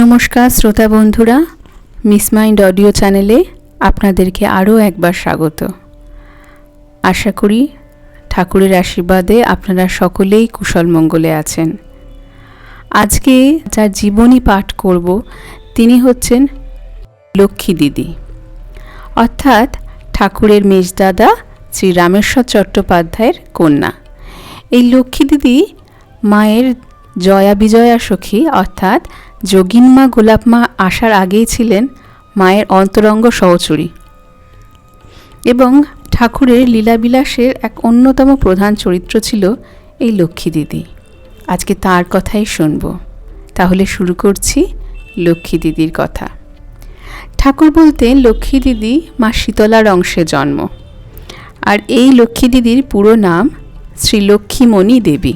নমস্কার শ্রোতা বন্ধুরা মিস মাইন্ড অডিও চ্যানেলে আপনাদেরকে আরও একবার স্বাগত। আশা করি ঠাকুরের আশীর্বাদে আপনারা সকলেই কুশল মঙ্গলে আছেন। আজকে যার জীবনী পাঠ করব, তিনি হচ্ছেন লক্ষ্মী দিদি। অর্থাৎ ঠাকুরের মেজদাদা শ্রী রামেশ্বর চট্টোপাধ্যায়ের কন্যা। এই লক্ষ্মী দিদি মায়ের জয়া বিজয়া সখী, অর্থাৎ যোগিনমা গোলাপমা আসার আগেই ছিলেন মায়ের অন্তরঙ্গ সহচরী এবং ঠাকুরের লীলাবিলাসের এক অন্যতম প্রধান চরিত্র ছিল এই লক্ষ্মী দিদি। আজকে তার কথাই শুনব। তাহলে শুরু করছি লক্ষ্মী দিদির কথা। ঠাকুর বলতে লক্ষ্মী দিদি মা শীতলার অংশে জন্ম। আর এই লক্ষ্মী দিদির পুরো নাম শ্রী লক্ষ্মীমণি দেবী।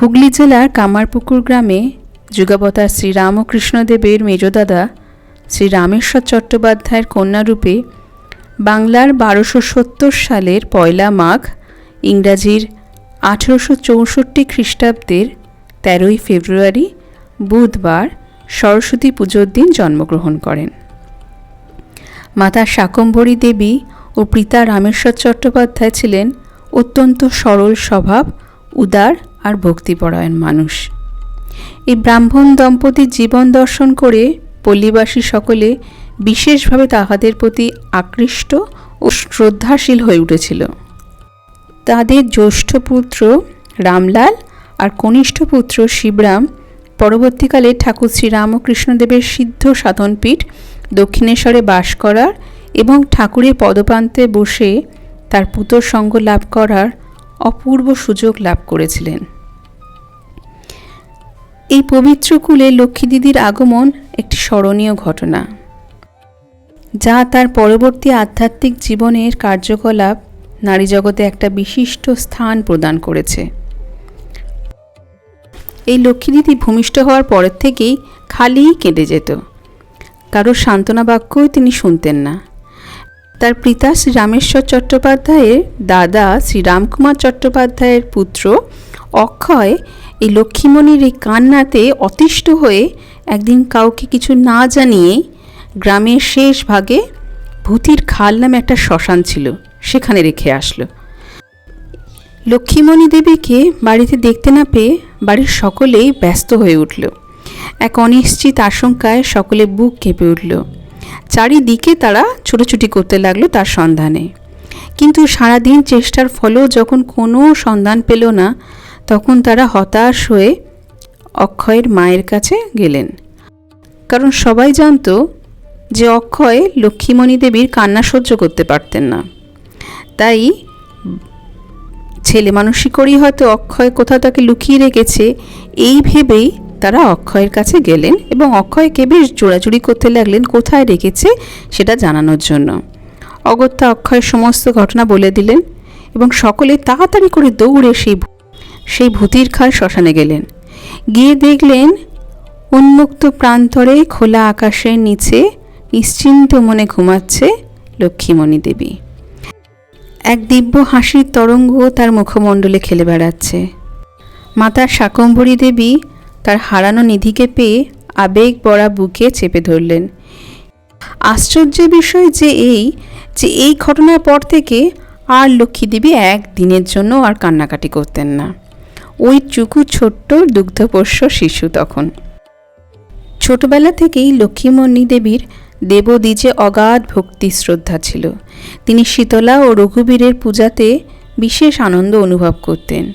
হুগলি জেলার কামারপুকুর গ্রামে যুগাবতার শ্রীরামকৃষ্ণদেবের মেজদাদা শ্রী রামেশ্বর চট্টোপাধ্যায়ের কন্যারূপে বাংলার বারোশো সত্তর সালের পয়লা মাঘ, ইংরাজির আঠেরোশো চৌষট্টি খ্রিস্টাব্দের তেরোই ফেব্রুয়ারি, বুধবার সরস্বতী পুজোর দিন জন্মগ্রহণ করেন। মাতা শাকম্ভরী দেবী ও পিতা রামেশ্বর চট্টোপাধ্যায় ছিলেন অত্যন্ত সরল স্বভাব, উদার আর ভক্তিপরায়ণ মানুষ। এই ব্রাহ্মণ দম্পতির জীবন দর্শন করে পল্লীবাসী সকলে বিশেষভাবে তাহাদের প্রতি আকৃষ্ট ও শ্রদ্ধাশীল হয়ে উঠেছিল। তাদের জ্যৈষ্ঠ পুত্র রামলাল আর কনিষ্ঠ পুত্র শিবরাম পরবর্তীকালে ঠাকুর শ্রীরামকৃষ্ণদেবের সিদ্ধ সাধনপীঠ দক্ষিণেশ্বরে বাস করার এবং ঠাকুরের পদপ্রান্তে বসে তার পুতর সঙ্গ লাভ করার অপূর্ব সুযোগ লাভ করেছিলেন। এই পবিত্র কুলে লক্ষ্মী দিদির আগমন একটি স্মরণীয় ঘটনা, যা তার পরবর্তী আধ্যাত্মিক জীবনের কার্যকলাপ নারী জগতে একটা বিশিষ্ট স্থান প্রদান করেছে। এই লক্ষ্মী দিদি ভূমিষ্ঠ হওয়ার পরের থেকেই খালিই কেঁদে যেত। কারও সান্ত্বনা বাক্যই তিনি শুনতেন না। তার পিতা শ্রী রামেশ্বর চট্টোপাধ্যায়ের দাদা শ্রী রামকুমার চট্টোপাধ্যায়ের পুত্র অক্ষয় এই লক্ষ্মীমণির এই কান্নাতে অতিষ্ঠ হয়ে একদিন কাউকে কিছু না জানিয়ে গ্রামের শেষ ভাগে ভূতির খাল নামে একটা শ্মশান ছিল, সেখানে রেখে আসলো। লক্ষ্মীমণি দেবীকে বাড়িতে দেখতে না পেয়ে বাড়ির সকলেই ব্যস্ত হয়ে উঠল। এক অনিশ্চিত আশঙ্কায় সকলে বুক কেঁপে উঠল। চারিদিকে তারা ছুটোছুটি করতে লাগল তার সন্ধানে। কিন্তু সারাদিন চেষ্টার ফলেও যখন কোনো সন্ধান পেল না তখন তারা হতাশ হয়ে অক্ষয়ের মায়ের কাছে গেলেন। কারণ সবাই জানতো যে অক্ষয় লক্ষ্মীমণি দেবীর কান্না সহ্য করতে পারতেন না। তাই ছেলে মানুষই করেই হয়তো অক্ষয় কোথাও তাকে লুকিয়ে রেখেছে, এই ভেবেই তারা অক্ষয়ের কাছে গেলেন এবং অক্ষয়কে বেশ জোড়াজুড়ি করতে লাগলেন, কোথায় রেখেছে সেটা জানানোর জন্য। অগত্যা অক্ষয় সমস্ত ঘটনা বলে দিলেন এবং সকলে তাড়াতাড়ি করে দৌড়ে সেই সেই ভূতির খাল শ্মশানে গেলেন। গিয়ে দেখলেন উন্মুক্ত প্রান্তরে খোলা আকাশের নিচে নিশ্চিন্ত মনে ঘুমাচ্ছে লক্ষ্মীমণি দেবী। এক দিব্য হাসির তরঙ্গ তার মুখমণ্ডলে খেলে বেড়াচ্ছে। মাতার শাকম্ভরী দেবী তার হারানো নিধিকে পেয়ে আবেগ বড়া বুকে চেপে ধরলেন। আশ্চর্যের বিষয় যে এই যে এই ঘটনার পর থেকে আর লক্ষ্মী দেবী এক জন্য আর কান্নাকাটি করতেন না। ওই চুকু ছোট্ট দুগ্ধপোষ্য শিশু তখন। ছোটবেলা থেকেই লক্ষ্মীমণি দেবীর দেবদ্বীজে অগাধ ভক্তি শ্রদ্ধা ছিল। তিনি শীতলা ও রঘুবীরের পূজাতে বিশেষ আনন্দ অনুভব করতেন।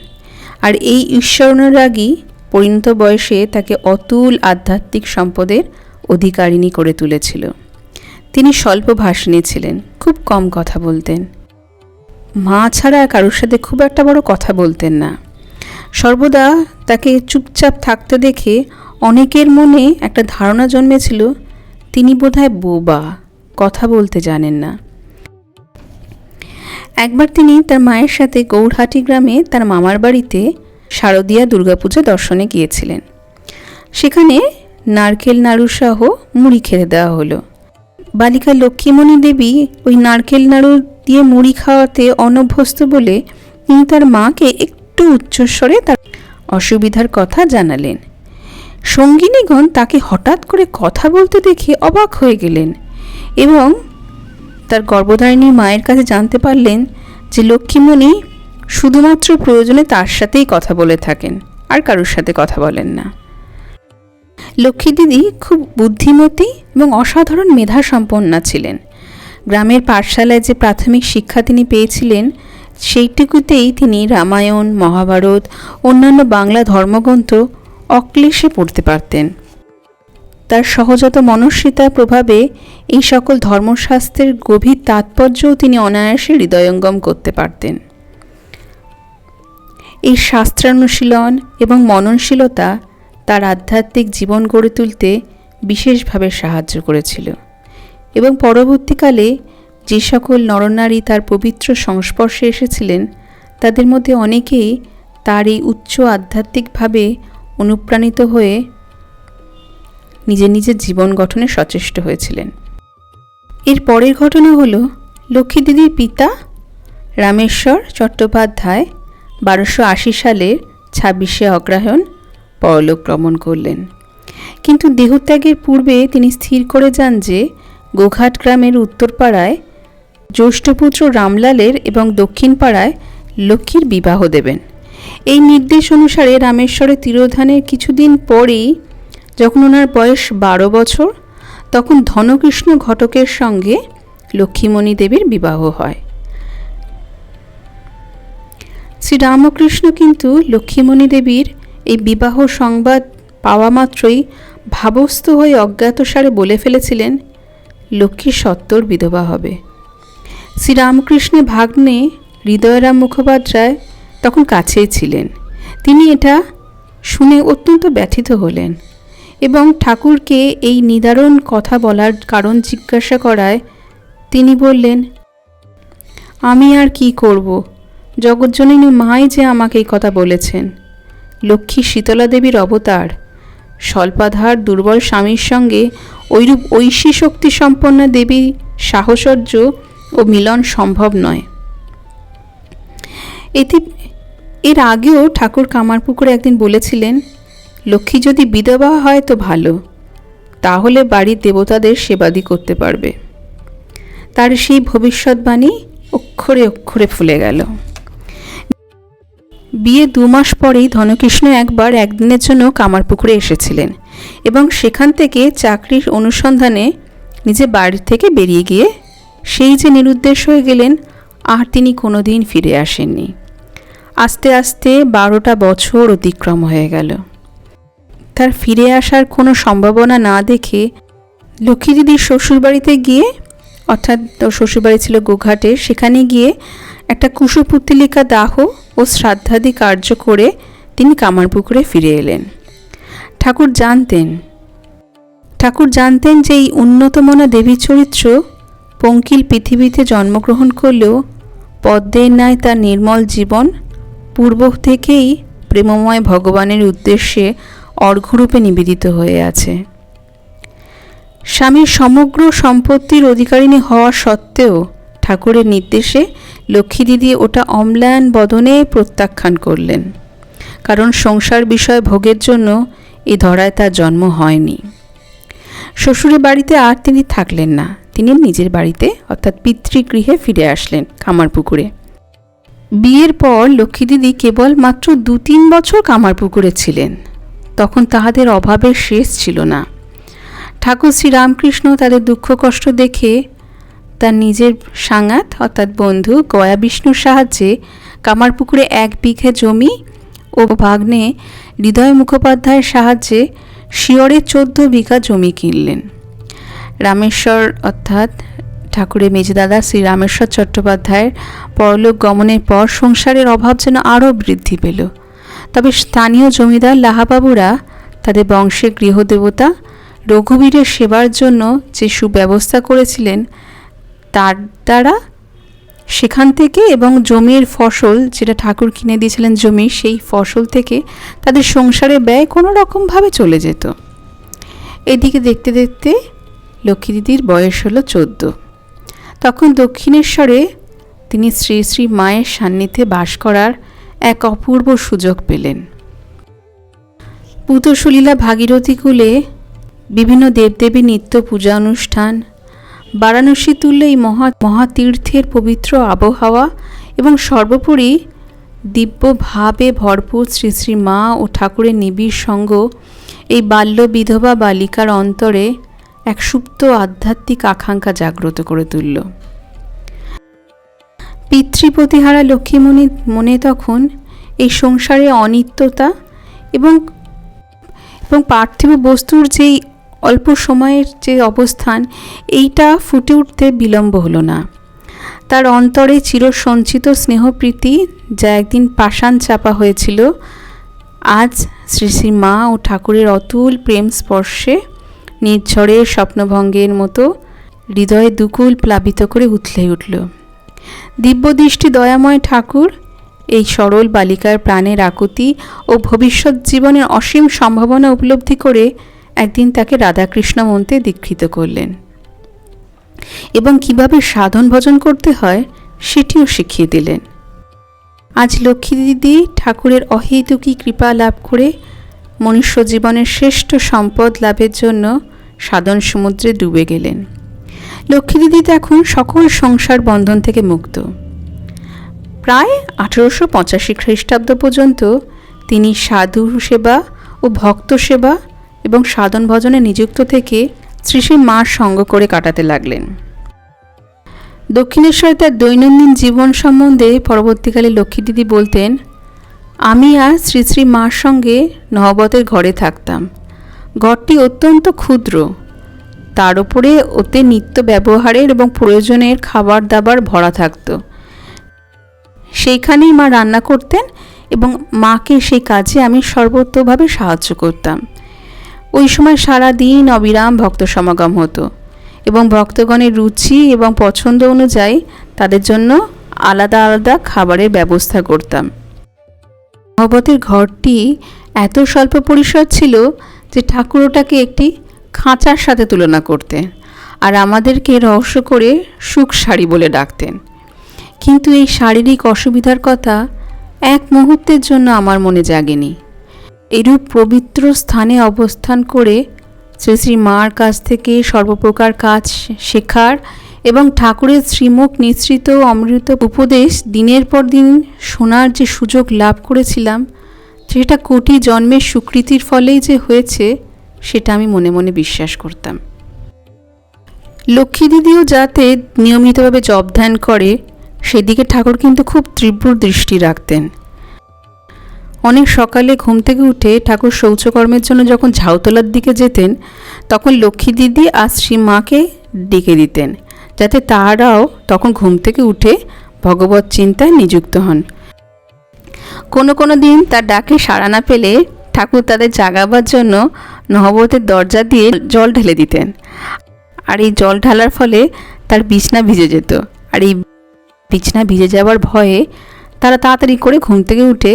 আর এই ঈশ্বরানুরাগী পরিণত বয়সে তাকে অতুল আধ্যাত্মিক সম্পদের অধিকারিণী করে তুলেছিল। তিনি স্বল্প ভাষণী ছিলেন, খুব কম কথা বলতেন। মা ছাড়া কারোর সাথে খুব একটা বড় কথা বলতেন না। সর্বদা তাকে চুপচাপ থাকতে দেখে অনেকের মনে একটা ধারণা জন্মেছিল, তিনি বোধহয় বোবা, কথা বলতে জানেন না। একবার তিনি তার মায়ের সাথে গৌরহাটি গ্রামে তার মামার বাড়িতে শারদীয়া দুর্গাপূজা দর্শনে গিয়েছিলেন। সেখানে নারকেল নাড়ু সহ মুড়ি খেতে দেওয়া হলো। বালিকা লক্ষ্মীমণি দেবী ওই নারকেল নাড়ু দিয়ে মুড়ি খাওয়াতে অনভ্যস্ত বলে তিনি তার মাকে একটু উচ্চস্বরে তার অসুবিধার কথা জানালেন। সঙ্গিনীগণ তাকে হঠাৎ করে কথা বলতে দেখে অবাক হয়ে গেলেন এবং তার গর্ভধারিণী মায়ের কাছে জানতে পারলেন যে লক্ষ্মীমণি শুধুমাত্র প্রয়োজনে তার সাথেই কথা বলে থাকেন, আর কারোর সাথে কথা বলেন না। লক্ষ্মী দিদি খুব বুদ্ধিমতী এবং অসাধারণ মেধা সম্পন্না ছিলেন। গ্রামের পাঠশালায় যে প্রাথমিক শিক্ষা তিনি পেয়েছিলেন সেইটুকুতেই তিনি রামায়ণ, মহাভারত, অন্যান্য বাংলা ধর্মগ্রন্থ অক্লেশে পড়তে পারতেন। তার সহজাত মনস্বিতার প্রভাবে এই সকল ধর্মশাস্ত্রের গভীর তাৎপর্যও তিনি অনায়াসে হৃদয়ঙ্গম করতে পারতেন। এই শাস্ত্রানুশীলন এবং মননশীলতা তার আধ্যাত্মিক জীবন গড়ে তুলতে বিশেষভাবে সাহায্য করেছিল এবং পরবর্তীকালে যে সকল নরনারী তার পবিত্র সংস্পর্শে এসেছিলেন, তাদের মধ্যে অনেকেই তার এই উচ্চ আধ্যাত্মিকভাবে অনুপ্রাণিত হয়ে নিজের নিজের জীবন গঠনে সচেষ্ট হয়েছিলেন। এর পরের ঘটনা হল, লক্ষ্মী দিদির পিতা রামেশ্বর চট্টোপাধ্যায় বারোশো আশি সালের ছাব্বিশে অগ্রহায়ণ পরলোক গমন করলেন। কিন্তু দেহত্যাগের পূর্বে তিনি স্থির করে যান যে, গোঘাট গ্রামের উত্তরপাড়ায় জ্যৈষ্ঠপুত্র রামলালের এবং দক্ষিণ পাড়ায় লক্ষ্মীর বিবাহ দেবেন। এই নির্দেশ অনুসারে রামেশ্বরের তিরোধানের কিছুদিন পরেই, যখন ওনার বয়স বারো বছর, তখন ধনকৃষ্ণ ঘটকের সঙ্গে লক্ষ্মীমণি দেবীর বিবাহ হয়। শ্রীরামকৃষ্ণ কিন্তু লক্ষ্মীমণি দেবীর এই বিবাহ সংবাদ পাওয়া মাত্রই ভাবস্থ হয়ে অজ্ঞাতসারে বলে ফেলেছিলেন, লক্ষ্মী সত্তর বিধবা হবে। শ্রীরামকৃষ্ণের ভাগ্নে হৃদয়রাম মুখোপাধ্যায় তখন কাছেই ছিলেন। তিনি এটা শুনে অত্যন্ত ব্যথিত হলেন এবং ঠাকুরকে এই নিদারণ কথা বলার কারণ জিজ্ঞাসা করায় তিনি বললেন, আমি আর কি করব? জগজ্জননী মাই যে আমাকে এই কথা বলেছেন। লক্ষ্মী শীতলা দেবীর অবতার। স্বল্পাধার দুর্বল স্বামীর সঙ্গে ঐরূপ ঐশী শক্তি সম্পন্ন দেবী সাহসর্য ও মিলন সম্ভব নয়। এতে এর আগেও ঠাকুর কামারপুকুরে একদিন বলেছিলেন, লক্ষ্মী যদি বিধবা হয় তো ভালো, তাহলে বাড়ির দেবতাদের সেবাদি করতে পারবে। তার সেই ভবিষ্যৎবাণী অক্ষরে অক্ষরে ফুলে গেল। বিয়ে দু মাস পরেই ধনকৃষ্ণ একবার একদিনের জন্য কামারপুকুরে এসেছিলেন এবং সেখান থেকে চাকরির অনুসন্ধানে নিজের বাড়ি থেকে বেরিয়ে গিয়ে সেই যে নিরুদ্দেশ হয়ে গেলেন, আর তিনি কোনো দিন ফিরে আসেননি। আস্তে আস্তে বারোটা বছর অতিক্রম হয়ে গেল। তার ফিরে আসার কোনো সম্ভাবনা না দেখে লক্ষ্মী দিদির শ্বশুরবাড়িতে গিয়ে, অর্থাৎ শ্বশুরবাড়ি ছিল গোঘাটে, সেখানে গিয়ে একটা কুশপুত্তলিকা দাহ ও শ্রাদ্ধাদি কার্য করে তিনি কামারপুকুরে ফিরে এলেন। ঠাকুর জানতেন ঠাকুর জানতেন যে এই উন্নতমনা দেবী চরিত্র পঙ্কিল পৃথিবীতে জন্মগ্রহণ করলেও পদ্মের ন্যায় তার নির্মল জীবন পূর্ব থেকেই প্রেমময় ভগবানের উদ্দেশ্যে অর্ঘ্যরূপে নিবেদিত হয়ে আছে। স্বামীর সমগ্র সম্পত্তির অধিকারিণী হওয়া সত্ত্বেও ঠাকুরের নির্দেশে লক্ষ্মী দিদি ওটা অম্লায়ন বদনে প্রত্যাখ্যান করলেন। কারণ সংসার বিষয় ভোগের জন্য এই ধরায় তার জন্ম হয়নি। শ্বশুরের বাড়িতে আর তিনি থাকলেন না। তিনি নিজের বাড়িতে, অর্থাৎ পিতৃগৃহে ফিরে আসলেন কামারপুকুরে। বিয়ের পর লক্ষ্মী দিদি কেবল মাত্র দু তিন বছর কামারপুকুরে ছিলেন। তখন তাহাদের অভাবের শেষ ছিল না। ঠাকুর শ্রীরামকৃষ্ণ তাদের দুঃখ কষ্ট দেখে তার নিজের সাঙাত, অর্থাৎ বন্ধু গয়া বিষ্ণুর সাহায্যে কামারপুকুরে এক বিঘে জমি ও ভাগ্নে হৃদয় মুখোপাধ্যায়ের সাহায্যে শিয়রে চোদ্দ বিঘা জমি কিনলেন। রামেশ্বর অর্থাৎ ঠাকুরের মেজদাদা শ্রী রামেশ্বর চট্টোপাধ্যায়ের পরলোক গমনের পর সংসারের অভাব যেন আরও বৃদ্ধি পেল। তবে স্থানীয় জমিদার লাহাবাবুরা, তাদের বংশের গৃহদেবতা, রঘুবীরের সেবার জন্য যে সুব্যবস্থা করেছিলেন, তার দ্বারা সেখান থেকে এবং জমির ফসল, যেটা ঠাকুর কিনে দিয়েছিলেন জমি, সেই ফসল থেকে তাদের সংসারে ব্যয় কোনো রকমভাবে চলে যেত। এদিকে দেখতে দেখতে লক্ষ্মী দিদির বয়স হলো চোদ্দ। তখন দক্ষিণেশ্বরে তিনি শ্রী শ্রী মায়ের সান্নিধ্যে বাস করার এক অপূর্ব সুযোগ পেলেন। পুতসলীলা ভাগীরথী কূলে বিভিন্ন দেবদেবী নিত্য পূজা অনুষ্ঠান, বারাণসী তুল্য এই মহা, মহাতীর্থের পবিত্র আবহাওয়া এবং সর্বোপরি দিব্য ভাবে ভরপুর শ্রী শ্রী মা ও ঠাকুরের নিবিড় সঙ্গ এই বাল্য বিধবা বালিকার অন্তরে এক সুপ্ত আধ্যাত্মিক আকাঙ্ক্ষা জাগ্রত করে তুলল। পিতৃপ্রতিহারা লক্ষ্মীমণি মনে তখন এই সংসারে অনিত্যতা এবং এবং পার্থিব বস্তুর যেই অল্প সময়ের যে অবস্থান, এইটা ফুটে উঠতে বিলম্ব হলো না। তার অন্তরে চিরসঞ্চিত স্নেহপ্রীতি যা একদিন পাষাণ চাপা হয়েছিল, আজ শ্রী শ্রী মা ও ঠাকুরের অতুল প্রেম স্পর্শে নির্ঝরের স্বপ্নভঙ্গের মতো হৃদয়ে দুকুল প্লাবিত করে উথলে উঠল। দিব্যদৃষ্টি দয়াময় ঠাকুর, এই সরল বালিকার প্রাণের আকুতি ও ভবিষ্যৎ জীবনের অসীম সম্ভাবনা উপলব্ধি করে একদিন তাকে রাধাকৃষ্ণ মন্ত্রে দীক্ষিত করলেন। এবং কীভাবে সাধন ভজন করতে হয় সেটিও শিখিয়ে দিলেন। আজ লক্ষ্মী দিদি ঠাকুরের অহেতুকী কৃপা লাভ করে মনুষ্য জীবনের শ্রেষ্ঠ সম্পদ লাভের জন্য সাধন সমুদ্রে ডুবে গেলেন। লক্ষ্মী দিদি এখন সকল সংসার বন্ধন থেকে মুক্ত। প্রায় আঠেরোশো পঁচাশি খ্রিস্টাব্দ পর্যন্ত তিনি সাধু সেবা ও ভক্ত সেবা এবং সাধন ভজনে নিযুক্ত থেকে শ্রীশ্রী শ্রী মার সঙ্গ করে কাটাতে লাগলেন। দক্ষিণেশ্বরে তার দৈনন্দিন জীবন সম্বন্ধে পরবর্তীকালে লক্ষ্মী দিদি বলতেন আমি আর শ্রী শ্রী মার সঙ্গে নহবতের ঘরে থাকতাম। ঘরটি অত্যন্ত ক্ষুদ্র। তার উপরে ওতে নিত্য ব্যবহারের এবং প্রয়োজনের খাবার দাবার ভরা থাকত। সেইখানেই মা রান্না করতেন এবং মাকে সেই কাজে আমি সর্বতভাবে সাহায্য করতাম। ওই সময় সারা দিন অবিরাম ভক্ত সমাগম হতো এবং ভক্তগণের রুচি এবং পছন্দ অনুযায়ী তাদের জন্য আলাদা আলাদা খাবারের ব্যবস্থা করতাম। ভগবতের ঘরটি এত স্বল্প পরিসর ছিল যে ঠাকুর ওটাকে একটি খাঁচার সাথে তুলনা করতেন আর আমাদেরকে রহস্য করে সুখ শাড়ি বলে ডাকতেন। কিন্তু এই শারীরিক অসুবিধার কথা এক মুহূর্তের জন্য আমার মনে জাগেনি। এরূপ পবিত্র স্থানে অবস্থান করে শ্রী শ্রী মার কাছ থেকে সর্বপ্রকার কাজ শেখার এবং ঠাকুরের শ্রীমুখ নিঃসৃত অমৃত উপদেশ দিনের পর দিন শোনার যে সুযোগ লাভ করেছিলাম, সেটা কোটি জন্মের স্বীকৃতির ফলেই যে হয়েছে, সেটা আমি মনে মনে বিশ্বাস করতাম। লক্ষ্মী দিদিও যাতে নিয়মিতভাবে জব ধ্যান করে, সেদিকে ঠাকুর কিন্তু খুব তীব্র দৃষ্টি রাখতেন। অনেক সকালে ঘুম থেকে উঠে ঠাকুর শৌচকর্মের জন্য যখন ঝাউতলার দিকে যেতেন, তখন লক্ষ্মী দিদি আর শ্রী মাকে ডেকে দিতেন। যাতে তারাও তখন ঘুম থেকে উঠে ভগবত চিন্তায় নিযুক্ত হন। কোনো কোনো দিন তার ডাকে সাড়া না পেলে ঠাকুর তাদের জাগাবার জন্য নহবতের দরজা দিয়ে জল ঢেলে দিতেন। আর এই জল ঢালার ফলে তার বিছনা ভিজে যেত। আর এই বিছনা ভিজে যাওয়ার ভয়ে তারা তাড়াতাড়ি করে ঘুম থেকে উঠে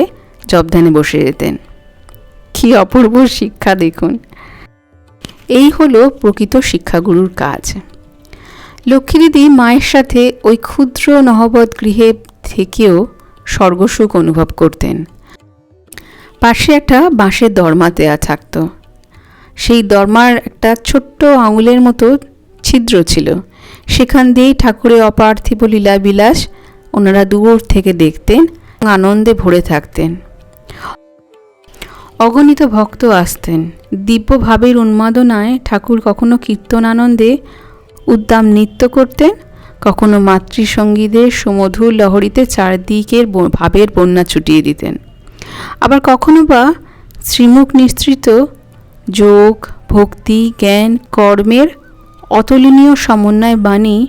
জবধানে বসে যেতেন। কি অপূর্ব শিক্ষা দেখুন। এই হলো প্রকৃত শিক্ষাগুরুর কাজ। লক্ষ্মী দিদি মায়ের সাথে ওই ক্ষুদ্র নহবত গৃহে থেকেও স্বর্গসুখ অনুভব করতেন। পাশে একটা বাঁশের দরমা দেয়া থাকতো। সেই দরমার একটা ছোট্ট আঙুলের মতো ছিদ্র ছিল। সেখান দিয়েই ঠাকুরের অপার্থিব লীলা বিলাস ওনারা দূর থেকে দেখতেন আনন্দে ভরে থাকতেন। অগণিত ভক্ত আসতেন। দিব্যভাবের উন্মাদনায় ঠাকুর কখনো কীর্তন আনন্দে উদ্দাম নৃত্য করতেন। কখনো মাতৃসঙ্গীদের সুমধুর লহরীতে চারদিকের ভাবের বন্যা ছুটিয়ে দিতেন। আবার কখনো বা শ্রীমুখ নিঃসৃত যোগ, ভক্তি, জ্ঞান, কর্মের অতুলনীয় সমন্বয় বাণী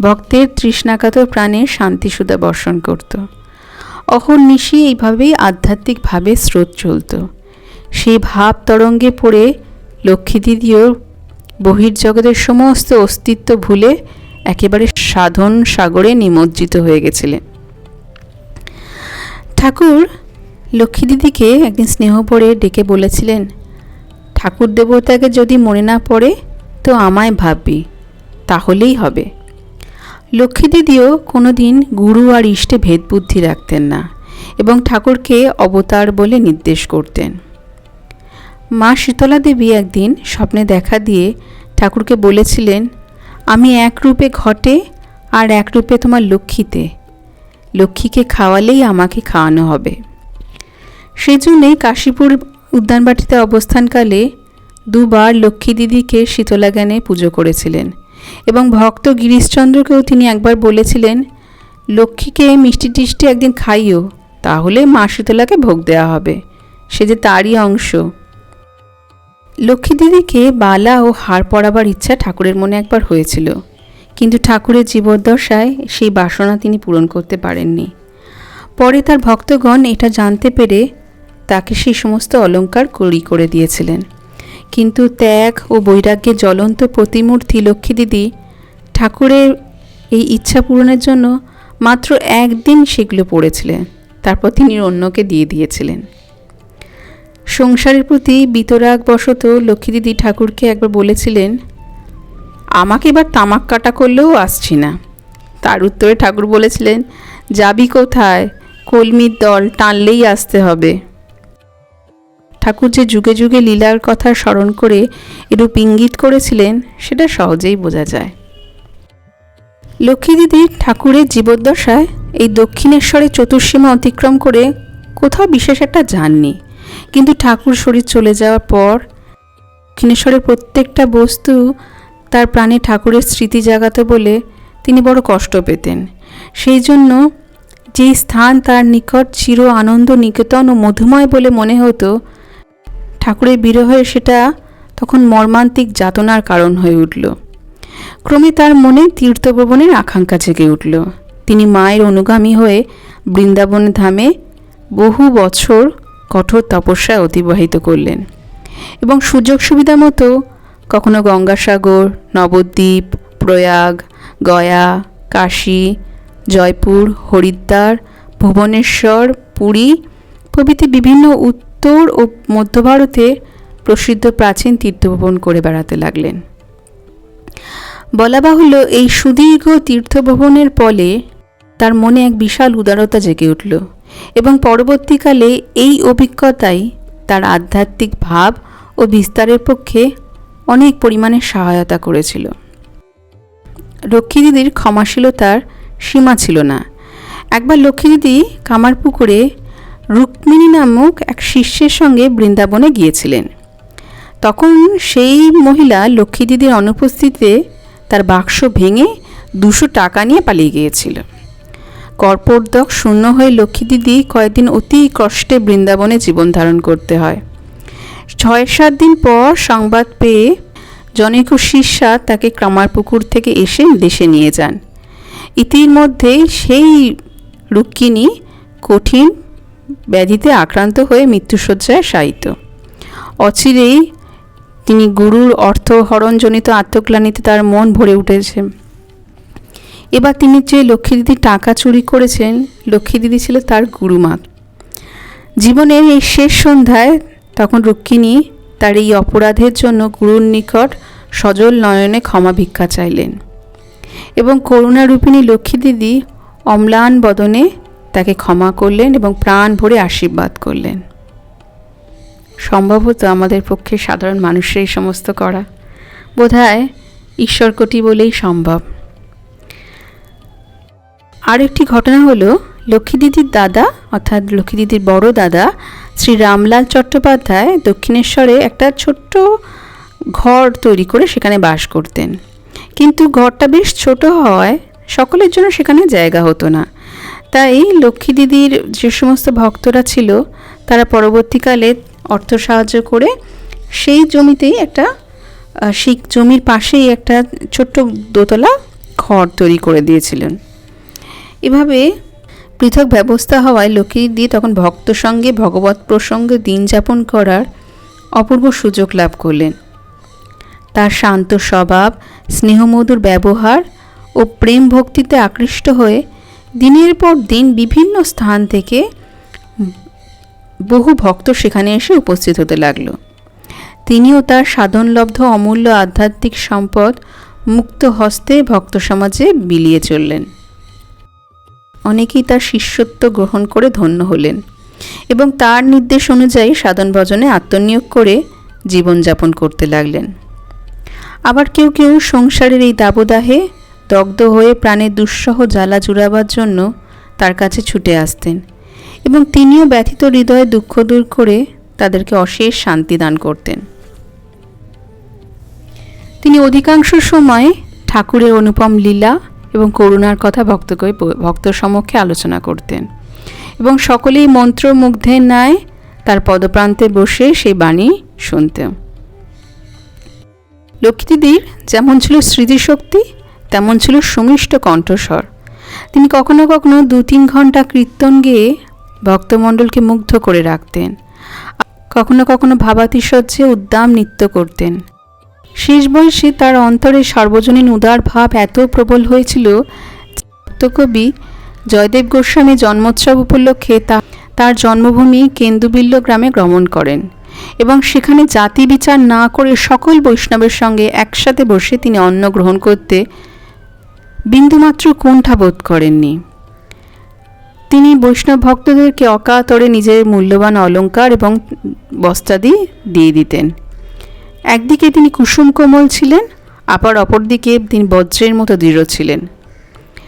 ভক্তের তৃষ্ণাকাতর প্রাণে শান্তিসুধা বর্ষণ করত। অহর্নিশি এইভাবেই আধ্যাত্মিকভাবে স্রোত চলত। সেই ভাব তরঙ্গে পড়ে লক্ষ্মী দিদিও বহির্জগতের সমস্ত অস্তিত্ব ভুলে একেবারে সাধন সাগরে নিমজ্জিত হয়ে গেছিলেন ঠাকুর লক্ষ্মী দিদিকে একদিন স্নেহ পড়ে ডেকে বলেছিলেন, ঠাকুর দেবতাকে যদি মনে না পড়ে, তো আমায় ভাববি, তাহলেই হবে। লক্ষ্মী দিদিও কোনো দিন গুরু আর ইষ্টে ভেদ বুদ্ধি রাখতেন না এবং ঠাকুরকে অবতার বলে নির্দেশ করতেন। মা শীতলা দেবী একদিন স্বপ্নে দেখা দিয়ে ঠাকুরকে বলেছিলেন, আমি এক রূপে ঘটে আর এক রূপে তোমার লক্ষ্মীতে। লক্ষ্মীকে খাওয়ালেই আমাকে খাওয়ানো হবে। সেই জন্যেই কাশীপুর উদ্যানবাটিতে অবস্থানকালে দুবার লক্ষ্মী দিদিকে শীতলা জ্ঞানে পুজো করেছিলেন এবং ভক্ত গিরিশচন্দ্রকেও তিনি একবার বলেছিলেন, লক্ষ্মীকে মিষ্টি টিষ্টি একদিন খাইও, তাহলে মা শীতলাকে ভোগ দেওয়া হবে। সে যে তারই অংশ। লক্ষ্মী দিদিকে বালা ও হার পরাবার ইচ্ছা ঠাকুরের মনে একবার হয়েছিল। কিন্তু ঠাকুরের জীবদ্দশায় সেই বাসনা তিনি পূরণ করতে পারেননি। পরে তার ভক্তগণ এটা জানতে পেরে তাকে সেই সমস্ত অলঙ্কার করি করে দিয়েছিলেন। কিন্তু ত্যাগ ও বৈরাগ্যের জ্বলন্ত প্রতিমূর্তি লক্ষ্মী দিদি ঠাকুরের এই ইচ্ছা পূরণের জন্য মাত্র একদিন সেগুলো পড়েছিলেন। তারপর তিনি অন্যকে দিয়ে দিয়েছিলেন। সংসারের প্রতি বিতরাগ বশত লক্ষ্মী দিদি ঠাকুরকে একবার বলেছিলেন, আমাকে এবার তামাক কাটা করলেও আসছি না। তার উত্তরে ঠাকুর বলেছিলেন, যাবি কোথায়? কলমির দল টানলেই আসতে হবে। ঠাকুর যে যুগে যুগে লীলার কথা স্মরণ করে এরূপ ইঙ্গিত করেছিলেন, সেটা সহজেই বোঝা যায়। লক্ষ্মী দিদি ঠাকুরের জীবদ্দশায় এই দক্ষিণেশ্বরে চতুর্সীমা অতিক্রম করে কোথাও বিশেষ একটা যাননি। কিন্তু ঠাকুর শরীর চলে যাওয়ার পর দক্ষিণেশ্বরের প্রত্যেকটা বস্তু তার প্রাণে ঠাকুরের স্মৃতি জাগাতে বলে তিনি বড় কষ্ট পেতেন। সেই জন্য যেই স্থান তার নিকট চির আনন্দ, নিকেতন ও মধুময় বলে মনে হতো, ঠাকুরের বিরহে সেটা তখন মর্মান্তিক যাতনার কারণ হয়ে উঠল। ক্রমে তার মনে তীর্থভ্রমণের আকাঙ্ক্ষা জেগে উঠল। তিনি মায়ের অনুগামী হয়ে বৃন্দাবন ধামে বহু বছর কঠোর তপস্যায় অতিবাহিত করলেন। এবং সুযোগ সুবিধা মতো কখনো গঙ্গাসাগর, নবদ্বীপ, প্রয়াগ, গয়া, কাশী, জয়পুর, হরিদ্বার, ভুবনেশ্বর, পুরী প্রভৃতি বিভিন্ন উত্তর ও মধ্য ভারতে প্রসিদ্ধ প্রাচীন তীর্থভ্রমণ করে বেড়াতে লাগলেন। বলা বাহুল্য এই সুদীর্ঘ তীর্থভ্রমণের ফলে তার মনে এক বিশাল উদারতা জেগে উঠল। এবং পরবর্তীকালে এই অভিজ্ঞতাই তার আধ্যাত্মিক ভাব ও বিস্তারের পক্ষে অনেক পরিমাণে সহায়তা করেছিল। লক্ষ্মী দিদির ক্ষমাশীলতার সীমা ছিল না। একবার লক্ষ্মী দিদি কামারপুকুরে রুক্মিণী নামক এক শিষ্যের সঙ্গে বৃন্দাবনে গিয়েছিলেন। তখন সেই মহিলা লক্ষ্মী দিদির অনুপস্থিতিতে তার বাক্স ভেঙে দুশো টাকা নিয়ে পালিয়ে গিয়েছিল। কর্পোদ্যক শূন্য হয়ে লক্ষ্মী দিদি কয়েকদিন অতি কষ্টে বৃন্দাবনে জীবন ধারণ করতে হয়। ছয় সাত দিন পর সংবাদ পেয়ে জনৈক শিষ্যা তাকে কামারপুকুর থেকে এসে দেশে নিয়ে যান। ইতিমধ্যেই সেই রুক্মিণী কঠিন ব্যাধিতে আক্রান্ত হয়ে মৃত্যুসজ্জায় শায়িত। অচিরেই তিনি গুরুর অর্থ হরণজনিত আত্মগ্লানিতে তার মন ভরে উঠেছে। এবার তিনি যে লক্ষ্মী দিদি টাকা চুরি করেছেন, লক্ষ্মী দিদি ছিল তার গুরুমা। জীবনের এই শেষ সন্ধ্যায় তখন রুক্মিণী তার এই অপরাধের জন্য গুরুর নিকট সজল নয়নে ক্ষমা ভিক্ষা চাইলেন এবং করুণারূপিণী লক্ষ্মী দিদি অম্লান বদনে তাকে ক্ষমা করলেন এবং প্রাণ ভরে আশীর্বাদ করলেন। সম্ভবত আমাদের পক্ষে সাধারণ মানুষের এই সমস্ত করা। বোধহয় ঈশ্বরকটি বলেই সম্ভব। আরেকটি ঘটনা হলো, লক্ষ্মী দিদির দাদা, অর্থাৎ লক্ষ্মী দিদির বড় দাদা, শ্রী রামলাল চট্টোপাধ্যায় দক্ষিণেশ্বরে একটা ছোট্ট ঘর তৈরি করে সেখানে বাস করতেন। কিন্তু ঘরটা বেশ ছোট হওয়ায় সকলের জন্য সেখানে জায়গা হতো না। তাই লক্ষ্মী দিদির যে সমস্ত ভক্তরা ছিল, তারা পরবর্তীকালে অর্থ সাহায্য করে সেই জমিতেই একটা শিখ জমির পাশেই একটা ছোট্ট দোতলা ঘর তৈরি করে দিয়েছিলেন। এভাবে পৃথক ব্যবস্থা হওয়ায় লক্ষ্মী দিদি তখন ভক্ত সঙ্গে, ভগবত প্রসঙ্গে দিন যাপন করার অপূর্ব সুযোগ লাভ করলেন। তার শান্ত স্বভাব, স্নেহমধুর ব্যবহার ও প্রেম ভক্তিতে আকৃষ্ট হয়ে দিনের পর দিন বিভিন্ন স্থান থেকে বহু ভক্ত সেখানে এসে উপস্থিত হতে লাগল। তিনিও তার সাধনলব্ধ অমূল্য আধ্যাত্মিক সম্পদ মুক্ত হস্তে ভক্ত সমাজে বিলিয়ে চললেন। অনেকেই তার শিষ্যত্ব গ্রহণ করে ধন্য হলেন এবং তার নির্দেশ অনুযায়ী সাধন ভজনে আত্মনিয়োগ করে জীবনযাপন করতে লাগলেন। আবার কেউ কেউ সংসারের এই দাবদাহে দগ্ধ হয়ে প্রাণের দুঃসহ জ্বালা জুড়াবার জন্য তার কাছে ছুটে আসতেন এবং তিনিও ব্যথিত হৃদয়ে দুঃখ দূর করে তাদেরকে অশেষ শান্তি দান করতেন। তিনি অধিকাংশ সময় ঠাকুরের অনুপম লীলা এবং করুণার কথা ভক্তকে ভক্ত সমক্ষে আলোচনা করতেন। এবং সকলেই মন্ত্রমুগ্ধের ন্যায় তার পদপ্রান্তে বসে সেই বাণী শুনতেন। লক্ষ্মীদিদির যেমন ছিল স্মৃতিশক্তি, তেমন ছিল সুমিষ্ট কণ্ঠস্বর। তিনি কখনো কখনো দু তিন ঘণ্টা কীর্তন গেয়ে ভক্তমণ্ডলকে মুগ্ধ করে রাখতেন। কখনো কখনো ভাবাতিশয্যে উদ্দাম নৃত্য করতেন। শেষ বয়সে তার অন্তরে সর্বজনীন উদার ভাব এত প্রবল হয়েছিল কবি জয়দেব গোস্বামী জন্মোৎসব উপলক্ষে তা, তার জন্মভূমি কেন্দুবিল্ল গ্রামে গমন করেন এবং সেখানে জাতি বিচার না করে সকল বৈষ্ণবের সঙ্গে একসাথে বসে তিনি অন্ন গ্রহণ করতে বিন্দুমাত্র কুণ্ঠা বোধ করেননি। তিনি বৈষ্ণব ভক্তদেরকে অকাতরে নিজের মূল্যবান অলঙ্কার এবং বস্তাদি দিয়ে দিতেন। একদিকে তিনি কুসুম কোমল ছিলেন, আবার অপরদিকে তিনি বজ্রের মতো দৃঢ় ছিলেন।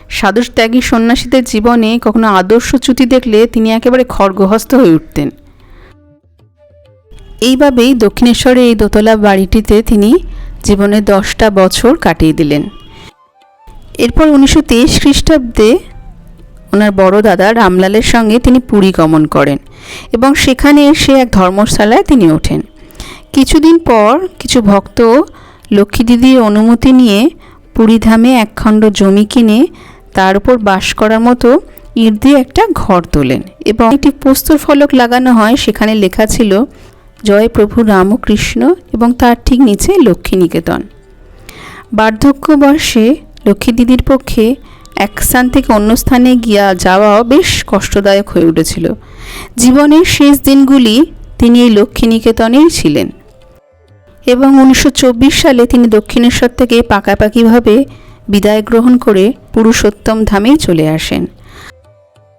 সাধু ত্যাগী সন্ন্যাসীদের জীবনে কখনো আদর্শ চ্যুতি দেখলে তিনি একেবারে খড়গহস্ত হয়ে উঠতেন। এইভাবেই দক্ষিণেশ্বরে এই দোতলা বাড়িটিতে তিনি জীবনে দশটা বছর কাটিয়ে দিলেন। এরপর উনিশশো তেইশ খ্রিস্টাব্দে ওনার বড় দাদা রামলালের সঙ্গে তিনি পুরী গমন করেন এবং সেখানে এসে এক ধর্মশালায় তিনি ওঠেন। কিছুদিন পর কিছু ভক্ত লক্ষ্মী দিদির অনুমতি নিয়ে পুরীধামে একখণ্ড জমি কিনে তার উপর বাস করার মতো ইট দিয়ে একটা ঘর তোলেন এবং একটি পোস্তর ফলক লাগানো হয়। সেখানে লেখা ছিল, জয় প্রভু রামকৃষ্ণ এবং তার ঠিক নিচে লক্ষ্মী নিকেতন। বার্ধক্য বর্ষে লক্ষ্মী দিদির পক্ষে এক স্থান থেকে অন্য স্থানে গিয়া যাওয়াও বেশ কষ্টদায়ক হয়ে উঠেছিল। জীবনের শেষ দিনগুলি তিনি এই লক্ষ্মী নিকেতনেই ছিলেন। এবং উনিশশো চব্বিশ সালে তিনি দক্ষিণেশ্বর থেকে পাকাপাকিভাবে বিদায় গ্রহণ করে পুরুষোত্তম ধামেই চলে আসেন।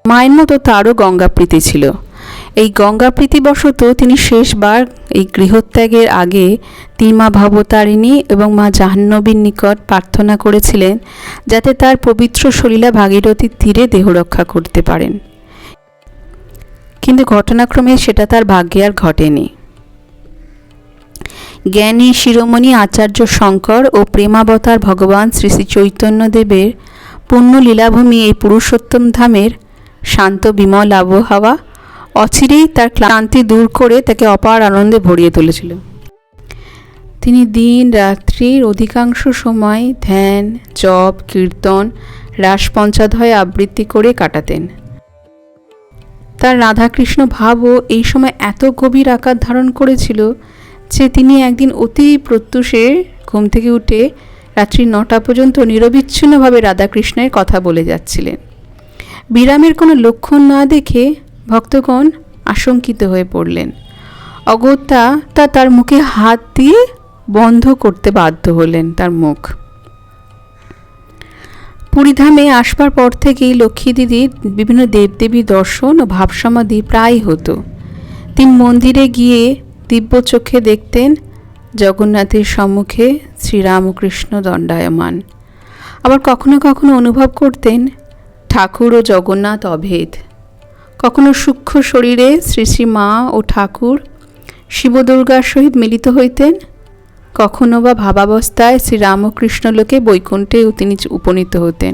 মায়ের মতো তারও গঙ্গাপ্রীতি ছিল। এই গঙ্গাপ্রীতিবশত তিনি শেষবার এই গৃহত্যাগের আগে তিনি মা ভবতারিণী এবং মা জাহ্নবীর নিকট প্রার্থনা করেছিলেন যাতে তার পবিত্র সলীলা ভাগীরথীর তীরে দেহ রক্ষা করতে পারেন। কিন্তু ঘটনাক্রমে সেটা তার ভাগ্যে আর ঘটেনি। জ্ঞানী শিরোমণি আচার্য শঙ্কর ও প্রেমাবতার ভগবান শ্রী শ্রী চৈতন্যদেবের পুণ্য লীলাভূমি এই পুরুষোত্তম ধামের শান্ত বিমল আবহাওয়া অচিরেই তার ক্লান্তি দূর করে তাকে অপার আনন্দে ভরিয়ে তুলেছিল। তিনি দিন রাত্রির অধিকাংশ সময় ধ্যান, জপ, কীর্তন রাস পঞ্চাধয় আবৃত্তি করে কাটাতেন। তার রাধাকৃষ্ণ ভাবও এই সময় এত গভীর আকার ধারণ করেছিল যে তিনি একদিন অতি প্রত্যুষে ঘুম থেকে উঠে রাত্রি নটা পর্যন্ত নিরবিচ্ছিন্নভাবে রাধাকৃষ্ণের কথা বলে যাচ্ছিলেন। বিরামের কোনো লক্ষণ না দেখে ভক্তগণ আশঙ্কিত হয়ে পড়লেন। অগত্যা তা তার মুখে হাত দিয়ে বন্ধ করতে বাধ্য হলেন তার মুখ। পুরীধামে আসবার পর থেকেই লক্ষ্মী দিদির বিভিন্ন দেবদেবী দর্শন ও ভাবসমাধি প্রায় হতো। তিনি মন্দিরে গিয়ে দিব্য চোখে দেখতেন জগন্নাথের সম্মুখে শ্রীরামকৃষ্ণ দণ্ডায়মান। আবার কখনো কখনো অনুভব করতেন ঠাকুর ও জগন্নাথ অভেদ। কখনো সূক্ষ্ম শরীরে শ্রী শ্রী মা ও ঠাকুর শিবদুর্গার সহিত মিলিত হইতেন, কখনো বা ভাবাবস্থায় শ্রীরামকৃষ্ণ লোকে বৈকুণ্ঠেও তিনি উপনীত হতেন।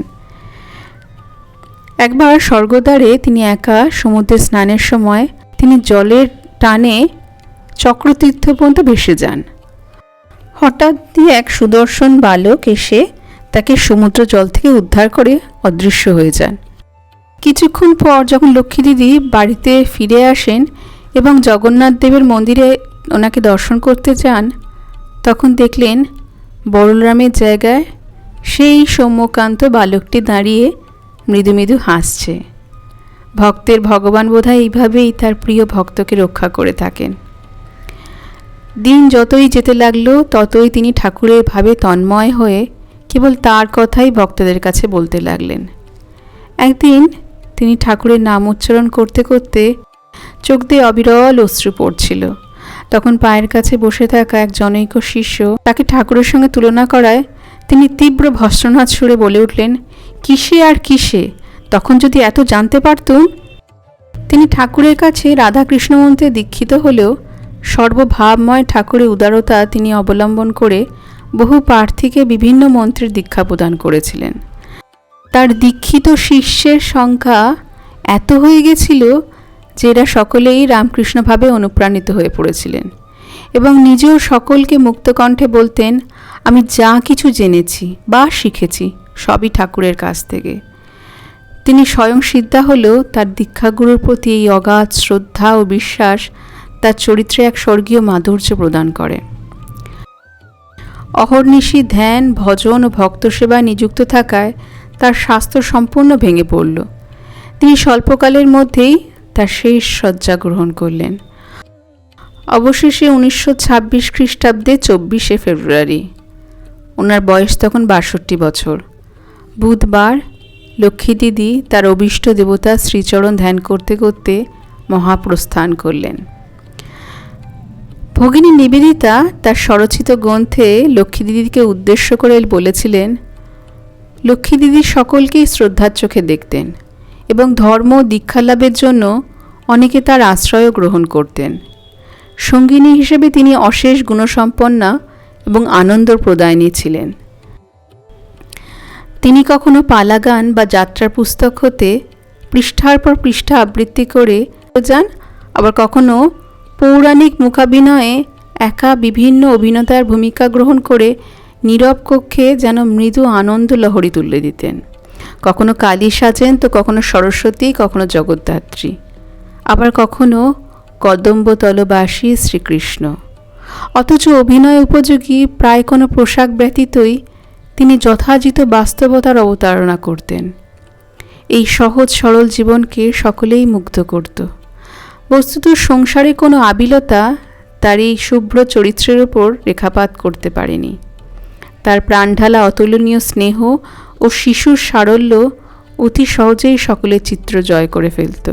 একবার স্বর্গদ্বারে তিনি একা সমুদ্রে স্নানের সময় তিনি জলের টানে চক্রতীর্থ পর্যন্ত ভেসে যান। হঠাৎ দিয়ে এক সুদর্শন বালক এসে তাকে সমুদ্র জল থেকে উদ্ধার করে অদৃশ্য হয়ে যান। কিছুক্ষণ পর যখন লক্ষ্মী দিদি বাড়িতে ফিরে আসেন এবং জগন্নাথ দেবের মন্দিরে ওনাকে দর্শন করতে যান, তখন দেখলেন বড়লামের জায়গায় সেই সৌম্যকান্ত বালকটি দাঁড়িয়ে মৃদু মৃদু হাসছে। ভক্তের ভগবান বোধহয় এইভাবেই তার প্রিয় ভক্তকে রক্ষা করে থাকেন। দিন যতই যেতে লাগল, ততই তিনি ঠাকুরের ভাবে তন্ময় হয়ে কেবল তার কথাই ভক্তদের কাছে বলতে লাগলেন। একদিন তিনি ঠাকুরের নাম উচ্চারণ করতে করতে চোখ দিয়ে অবিরল অশ্রু পড়ছিল। তখন পায়ের কাছে বসে থাকা এক জনৈক শিষ্য তাকে ঠাকুরের সঙ্গে তুলনা করায় তিনি তীব্র ভস্ত্রনাথ সুরে বলে উঠলেন, কিসে আর কিসে? তখন যদি এত জানতে পারতুম? তিনি ঠাকুরের কাছে রাধাকৃষ্ণ মন্ত্রে দীক্ষিত হলেও সর্বভাবময় ঠাকুরের উদারতা তিনি অবলম্বন করে বহু প্রার্থীকে বিভিন্ন মন্ত্রের দীক্ষা প্রদান করেছিলেন। তার দীক্ষিত শিষ্যের সংখ্যা এত হয়ে গেছিল যে এরা সকলেই রামকৃষ্ণভাবে অনুপ্রাণিত হয়ে পড়েছিলেন এবং নিজেও সকলকে মুক্তকণ্ঠে বলতেন, আমি যা কিছু জেনেছি বা শিখেছি সবই ঠাকুরের কাছ থেকে। তিনি স্বয়ং সিদ্ধা হলেও তার দীক্ষাগুরুর প্রতি এই অগাধ শ্রদ্ধা ও বিশ্বাস তার চরিত্রে এক স্বর্গীয় মাধুর্য প্রদান করে। অহর্নিশি, ধ্যান, ভজন ও ভক্ত সেবায় নিযুক্ত থাকায় তার স্বাস্থ্য সম্পূর্ণ ভেঙে পড়ল। তিনি স্বল্পকালের মধ্যেই তার শেষ শয্যা গ্রহণ করলেন। অবশেষে উনিশশো ছাব্বিশ খ্রিস্টাব্দে চব্বিশে ফেব্রুয়ারি। ওনার বয়স তখন বাষট্টি বছর। বুধবার লক্ষ্মী দিদি তার অভীষ্ট দেবতা শ্রীচরণ ধ্যান করতে করতে মহাপ্রস্থান করলেন। ভগিনী নিবেদিতা তার স্বরচিত গ্রন্থে লক্ষ্মী দিদিকে উদ্দেশ্য করে বলেছিলেন, লক্ষ্মী দিদি সকলকেই শ্রদ্ধার চোখে দেখতেন এবং ধর্ম দীক্ষালাভের জন্য অনেকে তার আশ্রয়ও গ্রহণ করতেন। সঙ্গিনী হিসেবে তিনি অশেষ গুণসম্পন্না এবং আনন্দ প্রদায়নী ছিলেন। তিনি কখনো পালাগান বা যাত্রার পুস্তক হতে পৃষ্ঠার পর পৃষ্ঠা আবৃত্তি করে যান, আবার কখনো পৌরাণিক মুখাভিনয়ে একা বিভিন্ন অভিনেতার ভূমিকা গ্রহণ করে নীরব কক্ষে যেন মৃদু আনন্দ লহরী তুলে দিতেন। কখনো কালী সাজেন, তো কখনো সরস্বতী, কখনো জগদ্ধাত্রী। আবার কখনো কদম্বতলবাসী শ্রীকৃষ্ণ। অথচ অভিনয় উপযোগী প্রায় কোনো পোশাক ব্যতীতই তিনি যথাযথ বাস্তবতার অবতারণা করতেন। এই সহজ সরল জীবনকে সকলেই মুগ্ধ করত। বস্তুত সংসারে কোনো আবিলতা তার এই শুভ্র চরিত্রের ওপর রেখাপাত করতে পারেনি। তার প্রাণঢালা অতুলনীয় স্নেহ ও শিশুর সারল্য অতি সহজেই সকলের চিত্র জয় করে ফেলত।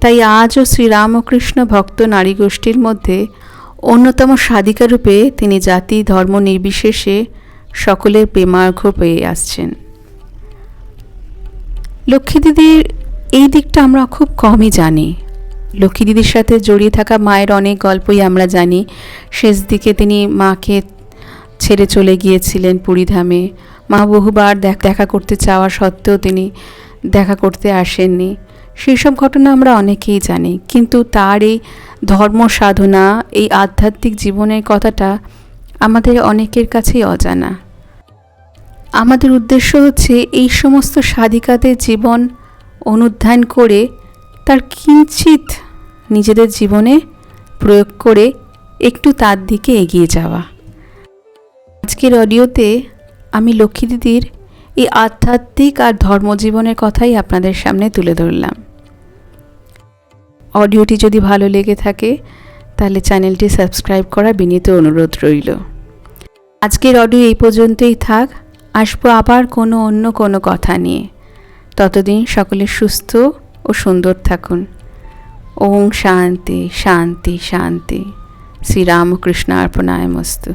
তাই আজও শ্রীরামকৃষ্ণ ভক্ত নারী গোষ্ঠীর মধ্যে অন্যতম সাধিকারূপে তিনি জাতি, ধর্ম নির্বিশেষে সকলের প্রেমার্ঘ পেয়ে আসছেন। লক্ষ্মী দিদির এই দিকটা আমরা খুব কমই জানি। লক্ষ্মী দিদির সাথে জড়িয়ে থাকা মায়ের অনেক গল্পই আমরা জানি। শেষ দিকে তিনি মাকে ছেড়ে চলে গিয়েছিলেন পুরীধামে মা বহুবার দেখা করতে চাওয়া সত্ত্বেও তিনি দেখা করতে আসেননি। সেই সব ঘটনা আমরা অনেকেই জানি, কিন্তু তার এই ধর্ম সাধনা, এই আধ্যাত্মিক জীবনের কথাটা আমাদের অনেকের কাছেই অজানা। আমাদের উদ্দেশ্য হচ্ছে এই সমস্ত সাধিকাদের জীবন অনুধ্যান করে তার কিঞ্চিত নিজেদের জীবনে প্রয়োগ করে একটু তার দিকে এগিয়ে যাওয়া। আজকের অডিওতে আমি লক্ষ্মী দিদির এই আধ্যাত্মিক আর ধর্মজীবনের কথাই আপনাদের সামনে তুলে ধরলাম। অডিওটি যদি ভালো লেগে থাকে, তাহলে চ্যানেলটি সাবস্ক্রাইব করা বিনীত অনুরোধ রইল। আজকের অডিও এই পর্যন্তই থাক। আসব আবার কোনো অন্য কোনো কথা নিয়ে। ততদিন সকলে সুস্থ ও সুন্দর থাকুন। ওম শান্তি শান্তি শান্তি। শ্রীরামকৃষ্ণ অর্পণায় মস্তু।